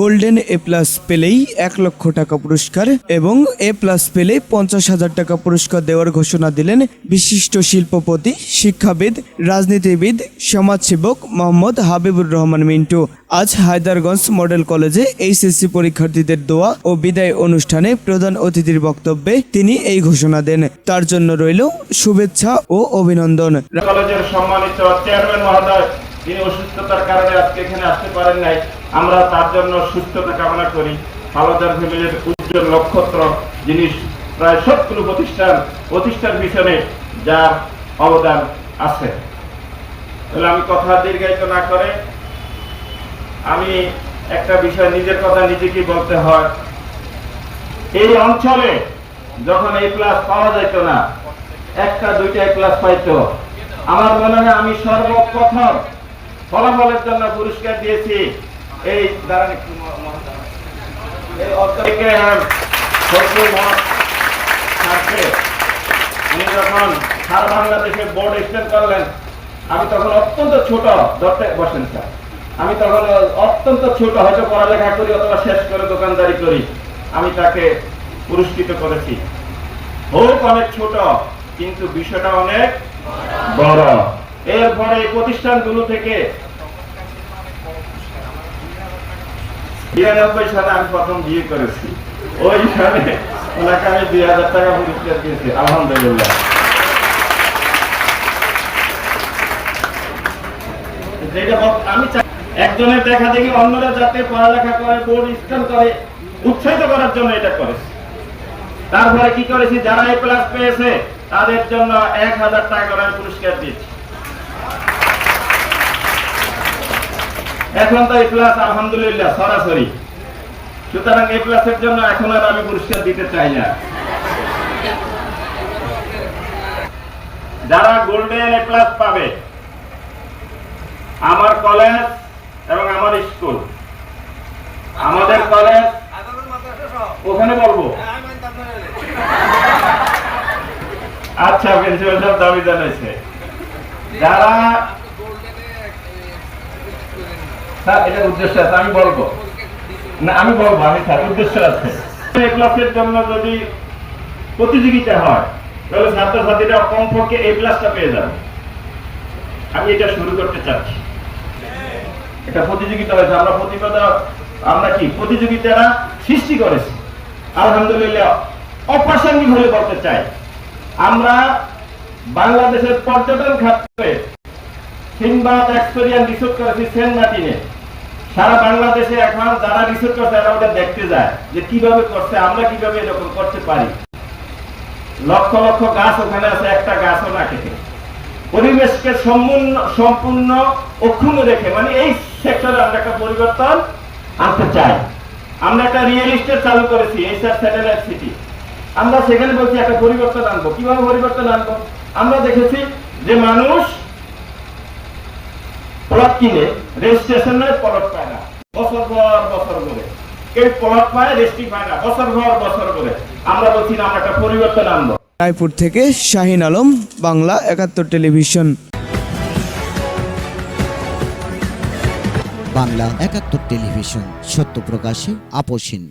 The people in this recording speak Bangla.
গোল্ডেন এ প্লাস পেলেই এক লক্ষ টাকা পুরস্কার এবং এ প্লাস পেলে পঞ্চাশ হাজার টাকা পুরস্কার দেওয়ার ঘোষণা দিলেন বিশিষ্ট শিল্পপতি, শিক্ষাবিদ, রাজনীতিবিদ, সমাজসেবক মোহাম্মদ হাবিবুর রহমান মিন্টু। আজ হায়দারগঞ্জ মডেল কলেজে এইচএসসি পরীক্ষার্থীদের দোয়া ও বিদায় অনুষ্ঠানে প্রধান অতিথির বক্তব্যে তিনি এই ঘোষণা দেন। তার জন্য রইল শুভেচ্ছা ও অভিনন্দন। কলেজের সম্মানিত চেয়ারম্যান মহোদয় অসুস্থতার কারণে আজকে এখানে আসতে পারেন নাই আমরা তার জন্য সুস্থতা কামনা করি। হালদার ফ্যামিলির উজ্জ্বল নক্ষত্র, যিনি প্রায় সবগুলো প্রতিষ্ঠান, প্রতিষ্ঠার পিছনে যার অবদান আছে। তাহলে আমি কথা দীর্ঘায়িত না করে আমি একটা বিষয় নিজের কথা নিজেকে বলতে হয়। এই অঞ্চলে যখন এই প্লাস পাওয়া যেত না, একটা দুইটা ক্লাস পাইতো। আমার মনে হয় আমি সর্বপ্রথম ফলাফলের জন্য পুরস্কার দিয়েছি। এই বাংলাদেশে বোর্ড এক্সটেন্ড করলেন, আমি তখন অত্যন্ত ছোট, ধরতে বসেন স্যার। আমি তখন অত্যন্ত ছোট, হয়তো পড়ালেখা করি অথবা শেষ করে দোকানদারি করি। আমি তাকে পুরস্কৃত করেছি। হোক অনেক ছোট, কিন্তু বিষয়টা অনেক বড়। এরপরে প্রতিষ্ঠানগুলো থেকে বিরানব্বই সালে আমি প্রথম বিয়ে করেছি। ওই সালে ওনাকে আমি দুই হাজার টাকা পুরস্কার দিয়েছি, আলহামদুলিল্লাহ। আমি একজনের দেখা দেখি অন্যরা যাতে পড়ালেখা করে, বোর্ড স্ট্যান্ড করে, উৎসাহিত করার জন্য এটা করেছি। তারপরে কি করেছি? যারা এই প্লাস পেয়েছে, তাদের জন্য এক হাজার টাকা করে পুরস্কার দিচ্ছি এখন তো এই প্লাস আলহামদুলিল্লাহ, সরাসরি। সুতরাং এই প্লাসের জন্য এখন আর আমি পুরস্কার দিতে চাই না। যারা গোল্ডেন এ প্লাস পাবে, আমার কলেজ এবং আমার স্কুল আমাদের কলেজ ওখানে বলব? আচ্ছা প্রিন্সিপাল সাহেব দাবি জানাইছে। যারা এটার উদ্দেশ্য আছে আমি বলব। না আমি বলব আমি স্যার উদ্দেশ্য আছে। ক্লাসের জন্য যদি প্রতিযোগিতা হয় তাহলে ছাত্রছাত্রীরা কমপক্ষে এই ক্লাসটা পেয়ে যাবে। আমি এটা শুরু করতে চাচ্ছি। এটা প্রতিযোগিতা হয়েছে আমরা প্রতিবাদা আমরা কি প্রতিযোগিতারা সৃষ্টি করেছি। আলহামদুলিল্লাহ অপ্রাসঙ্গিক হলে বলতে চাই। আমরা বাংলাদেশের পর্যটন খাতে সিনবাদ এক্সপেরিয়েন্স রিসোর্ট সারা বাংলাদেশে এখন যারা রিসোর্ট করছে, তারা ওটা দেখতে যায় যে কীভাবে করছে, আমরা কীভাবে এরকম করতে পারি। লক্ষ লক্ষ গাছ ওখানে আছে, একটা গাছও না কেটে। পরিবেশকে সম্পূর্ণ সম্পূর্ণ অক্ষুণ্ণ রেখে মানে এই সেক্টরে আমরা একটা পরিবর্তন আনতে চাই। আমরা একটা রিয়েল এস্টেট চালু করেছি এই স্যাটেলাইট সিটি আমরা সেখানে বলছি, একটা পরিবর্তন আনব। কীভাবে পরিবর্তন আনব? আমরা দেখেছি যে মানুষ প্লট কিনে রেজিস্ট্রেশনে প্লট পায় না। বছর পর বছর করে কেউ প্লট পায় রেজিস্ট্রি পায় না। বছর পর বছর করে আমরা বলছি না আমরা একটা পরিবর্তন আনব। রায়পুর থেকে শাহিন আলম বাংলা একাত্তর টেলিভিশন। বাংলা একাত্তর টেলিভিশন সত্য প্রকাশে আপোষহীন